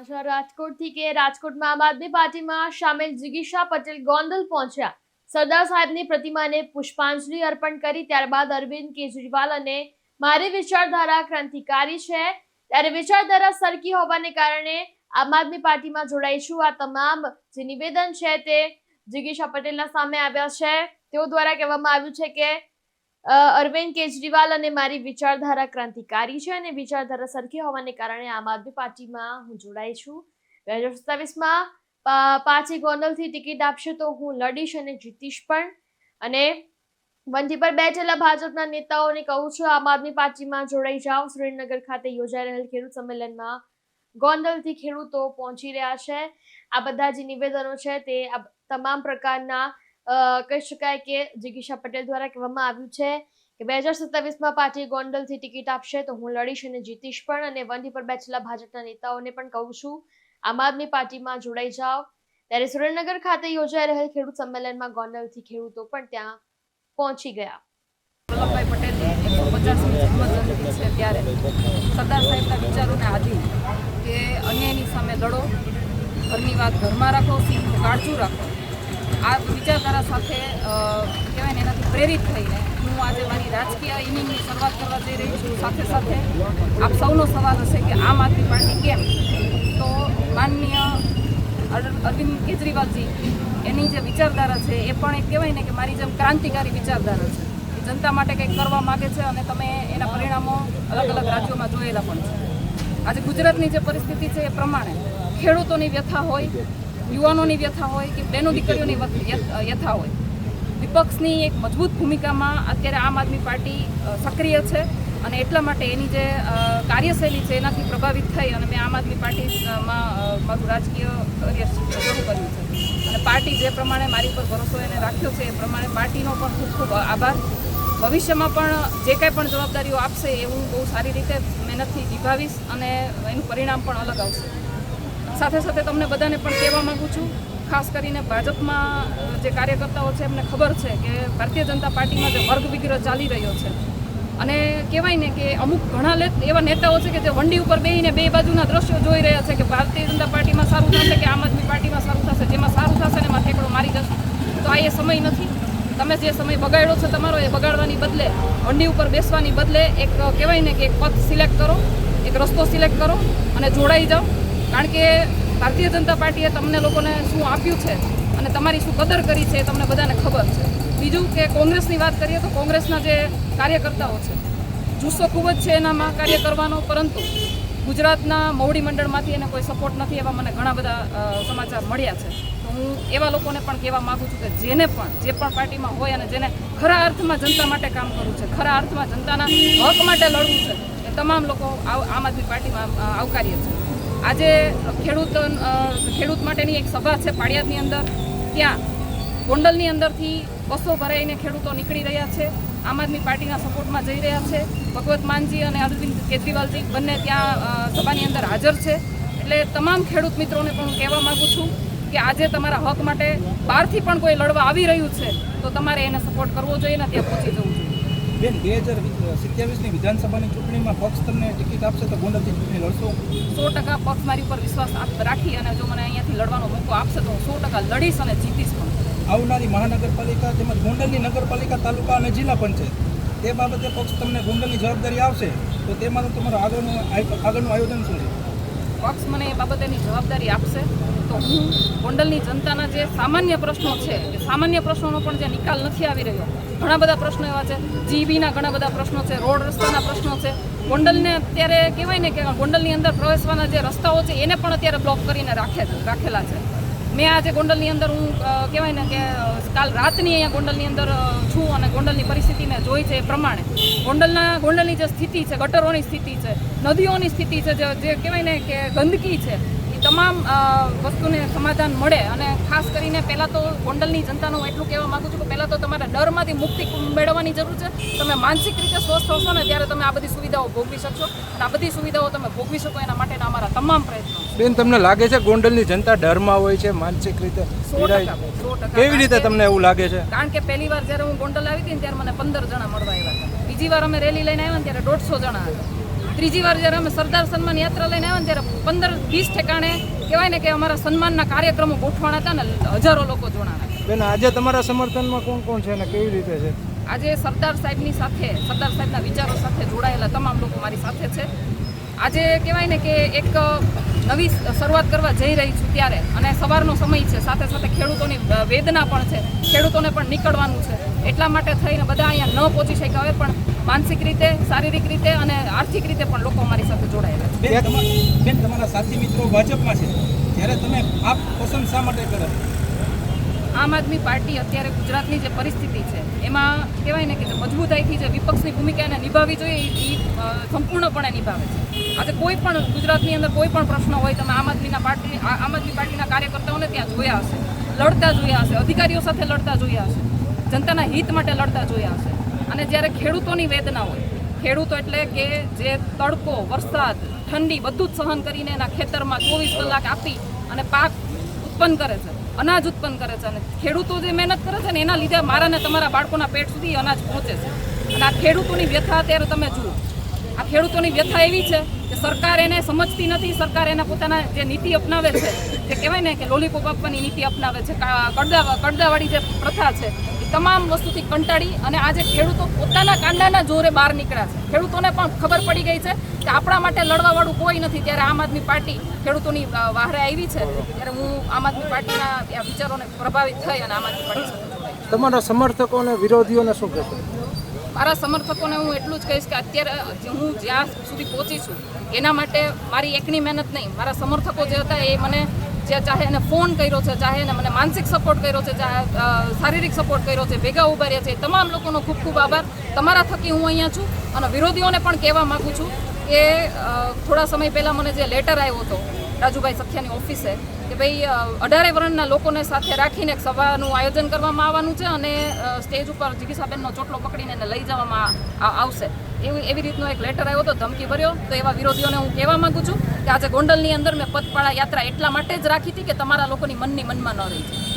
સમાચાર રાજકોટથી કે રાજકોટમાં આમ આદમી પાર્ટીમાં સામેલ જિગીશા પટેલ ગોંડલ પહોંચ્યા. સરદાર સાહેબની પ્રતિમાને પુષ્પાંજલિ અર્પણ કરી, ત્યારબાદ અરવિંદ કેજરીવાલ અને મારી વિચારધારા ક્રાંતિકારી છે. ત્યારે વિચારધારા સરખી હોવાને કારણે આમ આદમી પાર્ટીમાં જોડાઈશું. આ તમામ જે નિવેદન છે તે જિગીશા પટેલના સામે આવ્યા છે. તેઓ દ્વારા કહેવામાં આવ્યું છે કે અરવિંદ કેજરીવાલ અને મારી વિચારધારા ક્રાંતિકારી છે અને વિચારધારા સરખી હોવાને કારણે આમ આદમી પાર્ટીમાં હું જોડાઈ છું. બે હજાર સત્તાવીસમાં પાછી ગોંડલથી ટિકિટ આપશે તો હું લડીશ અને જીતીશ પણ. અને વંથી પર બેઠેલા ભાજપના નેતાઓને કહું છું, આમ આદમી પાર્ટીમાં જોડાઈ જાઓ. સુરેન્દ્રનગર ખાતે યોજાઈ રહેલ ખેડૂત સંમેલનમાં ગોંડલથી ખેડૂતો પહોંચી રહ્યા છે. આ બધા જે નિવેદનો છે તે તમામ પ્રકારના કહી શકાય કે જિગીશા પટેલ દ્વારા કહેવામાં આવ્યું છે કે બે હજાર સત્તાવીસમાં પાર્ટી ગોંડલથી ટિકિટ આપશે તો હું લડીશ અને જીતીશ પણ અને વંડી પર બેઠેલા ભાજપના નેતાઓને પણ કહું છું, આમ આદમી પાર્ટીમાં જોડાઈ જાઓ. ત્યારે સુરેન્દ્રનગર ખાતે યોજાઈ રહેલ ખેડૂત સંમેલનમાં ગોંડલથી ખેડૂતો પણ ત્યાં પહોંચી ગયા. વલ્લભભાઈ પટેલની એકસો વિચારોને આધીન કે અન્યાયની સામે લડો, ઘરની વાત ઘરમાં રાખો સિંહનું કાળજું રાખો. આ વિચારધારા સાથે કહેવાય એનાથી પ્રેરિત થઈને હું આજે મારી રાજકીય ઇનિંગની શરૂઆત કરવા જઈ રહી છું. સાથે સાથે આપ સૌનો સવાલ હશે કે આમ આદમી પાર્ટી કેમ? તો માનનીય અર- અરવિંદ કેજરીવાલજી, એની જે વિચારધારા છે, એ પણ એક કહેવાય ને કે મારી જેમ ક્રાંતિકારી વિચારધારા છે. જનતા માટે કંઈક કરવા માગે છે અને તમે એના પરિણામો અલગ અલગ રાજ્યોમાં જોયેલા પણ છે. આજે ગુજરાતની જે પરિસ્થિતિ છે એ પ્રમાણે ખેડૂતોની વ્યથા હોય યુવાનોની વ્યથા હોય કે બહેનો દીકરીઓની વ્યથા હોય. વિપક્ષની એક મજબૂત ભૂમિકામાં અત્યારે આમ આદમી પાર્ટી સક્રિય છે અને એટલા માટે એની જે કાર્યશૈલી છે એનાથી પ્રભાવિત થઈ અને મેં આમ આદમી પાર્ટીમાં મારું રાજકીય કરિયર શરૂ કર્યું છે. અને પાર્ટી જે પ્રમાણે મારી પર ભરોસો એને રાખ્યો છે એ પ્રમાણે પાર્ટીનો પણ ખૂબ ખૂબ આભાર. ભવિષ્યમાં પણ જે કાંઈ પણ જવાબદારીઓ આપશે એ હું બહુ સારી રીતે મહેનતથી નિભાવીશ અને એનું પરિણામ પણ અલગ આવશે. સાથે સાથે તમને બધાને પણ કહેવા માંગુ છું, ખાસ કરીને ભાજપમાં જે કાર્યકર્તાઓ છે, એમને ખબર છે કે ભારતીય જનતા પાર્ટીમાં જે વર્ગ વિગ્રહ ચાલી રહ્યો છે. અને કહેવાય ને કે અમુક ઘણા એવા નેતાઓ છે કે જે વંડી ઉપર બેહીને બે બાજુના દ્રશ્યો જોઈ રહ્યા છે કે ભારતીય જનતા પાર્ટીમાં સારું થશે કે આમ આદમી પાર્ટીમાં સારું થશે? જેમાં સારું થશે ને એમાં ઠેકડો મારી જશે? તો આ એ સમય નથી. તમે જે સમય બગાડ્યો છે તમારો એ બગાડવાની બદલે, વંડી ઉપર બેસવાની બદલે એક, કહેવાય ને કે એક પથ સિલેક્ટ કરો, એક રસ્તો સિલેક્ટ કરો અને જોડાઈ જાઓ. કારણ કે ભારતીય જનતા પાર્ટીએ તમને લોકોને શું આપ્યું છે અને તમારી શું કદર કરી છે તમને બધાને ખબર છે. બીજું કે કોંગ્રેસની વાત કરીએ તો કોંગ્રેસના જે કાર્યકર્તાઓ છે, જુસ્સો ખૂબ જ છે એનામાં કાર્ય કરવાનો, પરંતુ ગુજરાતના મોવડી મંડળમાંથી એને કોઈ સપોર્ટ નથી એવા મને ઘણા બધા સમાચાર મળ્યા છે. તો હું એવા લોકોને પણ કહેવા માગું છું કે જેને પણ, જે પણ પાર્ટીમાં હોય અને જેને ખરા અર્થમાં જનતા માટે કામ કરવું છે, ખરા અર્થમાં જનતાના હક માટે લડવું છે, એ તમામ લોકો આમ આદમી પાર્ટીમાં આવકાર્ય છે. આજે ખેડૂત ખેડૂત માટેની એક સભા છે પાળિયાદની અંદર. ત્યાં ગોંડલની અંદરથી બસો ભરાઈને ખેડૂતો નીકળી રહ્યા છે. આમ આદમી પાર્ટીના સપોર્ટમાં જઈ રહ્યા છે. ભગવત માનજી અને અરવિંદ કેજરીવાલજી બંને ત્યાં સભાની અંદર હાજર છે. એટલે તમામ ખેડૂત મિત્રોને પણ હું કહેવા માગું છું કે આજે તમારા હક માટે બહારથી પણ કોઈ લડવા આવી રહ્યું છે, તો તમારે એને સપોર્ટ કરવો જોઈએ ને ત્યાં પહોંચી જવું બેન બે હજાર સિત્યાવીસની વિધાનસભાની ચૂંટણીમાં પક્ષ તમને ટિકિટ આપશે તો ગોંડલથી ચૂંટણી લડશો. સો ટકા પક્ષ મારી ઉપર વિશ્વાસ રાખી અને જો મને અહીંયાથી લડવાનો મોકો આપશે તો હું સો ટકા લડીશ અને જીતીશ પણ. આવનારી મહાનગરપાલિકા તેમજ ગોંડલની નગરપાલિકા તાલુકા અને જિલ્લા પંચાયત તે બાબતે પક્ષ તમને ગોંડલની જવાબદારી આવશે તો તેમાં તો તમારું આગળનું આગળનું આયોજન શું છે? પક્ષ મને એ બાબતેની જવાબદારી આપશે. તો હું ગોંડલની જનતાના જે સામાન્ય પ્રશ્નો છે, એ સામાન્ય પ્રશ્નોનો પણ જે નિકાલ નથી આવી રહ્યો. ઘણા બધા પ્રશ્નો એવા છે જીબીના ઘણા બધા પ્રશ્નો છે, રોડ રસ્તાના પ્રશ્નો છે. ગોંડલને અત્યારે કહેવાય ને કે ગોંડલની અંદર પ્રવેશવાના જે રસ્તાઓ છે, એને પણ અત્યારે બ્લોક કરીને રાખે રાખેલા છે. મેં આજે ગોંડલની અંદર હું કહેવાય ને કે કાલ રાતની અહીંયા ગોંડલની અંદર છું અને ગોંડલની પરિસ્થિતિ મેં જોઈ છે એ પ્રમાણે. ગોંડલના, ગોંડલની જે સ્થિતિ છે, ગટરોની સ્થિતિ છે, નદીઓની સ્થિતિ છે જે કહેવાય ને કે ગંદકી છે તમામ વસ્તુને સમાધાન મળે અને ખાસ કરીને પહેલાં તો ગોંડલની જનતાનું એટલું કહેવા માગું છું કે પહેલાં તો તમારે ડરમાંથી મુક્તિ મેળવવાની જરૂર છે. તમે માનસિક રીતે સ્વસ્થ હશો ને ત્યારે તમે આ બધી સુવિધાઓ ભોગવી શકશો અને આ બધી સુવિધાઓ તમે ભોગવી શકો એના માટેના અમારા તમામ પ્રયત્નો બેન તમને લાગે છે ગોંડલની જનતા ડરમાં હોય છે માનસિક રીતે કેવી રીતે તમને એવું લાગે છે? કારણ કે પહેલી વાર જ્યારે હું ગોંડલ આવી હતી ત્યારે મને પંદર જણા મળવા આવ્યા હતા. બીજી વાર અમે રેલી લઈને આવ્યા ત્યારે દોઢસો જણા હતા ત્રીજી વાર જ્યારે અમે સરદાર સન્માન યાત્રા લઈને આવ્યા ત્યારે પંદર વીસ ઠેકાણે કહેવાય ને કે અમારા સન્માનના કાર્યક્રમો ગોઠવાના હતા ને હજારો લોકો જોડાણા બેન આજે તમારા સમર્થનમાં કોણ કોણ છે અને કેવી રીતે છે? આજે સરદાર સાહેબની સાથે સરદાર સાહેબના વિચારો સાથે જોડાયેલા તમામ લોકો મારી સાથે છે. આજે કહેવાય ને કે એક નવી શરૂઆત કરવા જઈ રહી છું ત્યારે. અને સવારનો સમય છે સાથે સાથે ખેડૂતોની વેદના પણ છે. ખેડૂતોને પણ નીકળવાનું છે. એટલા માટે થઈને બધા અહીંયા ન પહોંચી શક્યા હોય પણ માનસિક રીતે શારીરિક રીતે અને આર્થિક રીતે પણ લોકો અમારી સાથે જોડાયેલા છે. બેન તમારા સાથી મિત્રો ભાજપમાં છે. ત્યારે તમે આપ પસંદ શા માટે કરો? આમ આદમી પાર્ટી અત્યારે ગુજરાતની જે પરિસ્થિતિ છે એમાં કહેવાય ને કે મજબૂતાઈથી જે વિપક્ષની ભૂમિકા એને નિભાવવી જોઈએ, એ સંપૂર્ણપણે નિભાવે છે. આજે કોઈ પણ ગુજરાતની અંદર કોઈ પણ પ્રશ્ન હોય, તમે આમ આદમીના પાર્ટી આમ આદમી પાર્ટીના કાર્યકર્તાઓને ત્યાં જોયા હશે, લડતા જોયા હશે, અધિકારીઓ સાથે લડતા જોયા હશે, જનતાના હિત માટે લડતા જોયા હશે. અને જ્યારે ખેડૂતોની વેદના હોય, ખેડૂતો એટલે કે જે તડકો, વરસાદ, ઠંડી બધું જ સહન કરીને એના ખેતરમાં ચોવીસ કલાક આપી અને પાક ઉત્પન્ન કરે છે. અનાજ ઉત્પન્ન કરે છે અને ખેડૂતો જે મહેનત કરે છે ને એના લીધે મારા ને તમારા બાળકોના પેટ સુધી અનાજ પહોંચે છે. અને આ ખેડૂતોની વ્યથા અત્યારે તમે જુઓ. આ ખેડૂતોની વ્યથા એવી છે કે સરકાર એને સમજતી નથી, સરકાર એના પોતાના જે નીતિ અપનાવે છે, જે કહેવાય ને કે લોલીપોપ આપવાની નીતિ અપનાવે છે કડદા કડદાવાળી જે પ્રથા છે તમામ વસ્તુથી કંટાળી અને આજે ખેડૂતો પોતાના કાંડાના જોરે બહાર નીકળ્યા છે. ખેડૂતોને પણ ખબર પડી ગઈ છે કે આપણા માટે લડવાવાળું કોઈ નથી. ત્યારે આમ આદમી પાર્ટી ખેડૂતોની વાહરે આવી છે. ત્યારે હું આમ આદમી પાર્ટીના વિચારોને પ્રભાવિત થઈ અને આમ આદમી પાર્ટી તમારા સમર્થકો અને વિરોધીઓને શું કહેશો? મારા સમર્થકોને હું એટલું જ કહીશ કે અત્યારે હું જ્યાં સુધી પહોંચી છું એના માટે મારી એકની મહેનત નહીં. મારા સમર્થકો જે હતા એ મને જે ચાહે એને ફોન કર્યો છે, ચાહે એને મને માનસિક સપોર્ટ કર્યો છે, ચાહે શારીરિક સપોર્ટ કર્યો છે, ભેગા ઊભા રહ્યા છે તમામ લોકોનો ખૂબ ખૂબ આભાર. તમારા થકી હું અહીંયા છું અને વિરોધીઓને પણ કહેવા માગું છું કે થોડા સમય પહેલાં મને જે લેટર આવ્યો હતો રાજુભાઈ સખિયાની ઓફિસે ભાઈ અઢારે વર્ણના લોકોને સાથે રાખીને એક સભાનું આયોજન કરવામાં આવવાનું છે અને સ્ટેજ ઉપર જિગીસાબેનનો ચોટલો પકડીને એને લઈ જવામાં આવશે. એવી એવી રીતનો એક લેટર આવ્યો હતો, ધમકી ભર્યો. તો એવા વિરોધીઓને હું કહેવા માંગુ છું કે આજે ગોંડલની અંદર મેં પદપાળા યાત્રા એટલા માટે જ રાખી હતી કે તમારા લોકોની મનની મનમાં ન રહી જાય.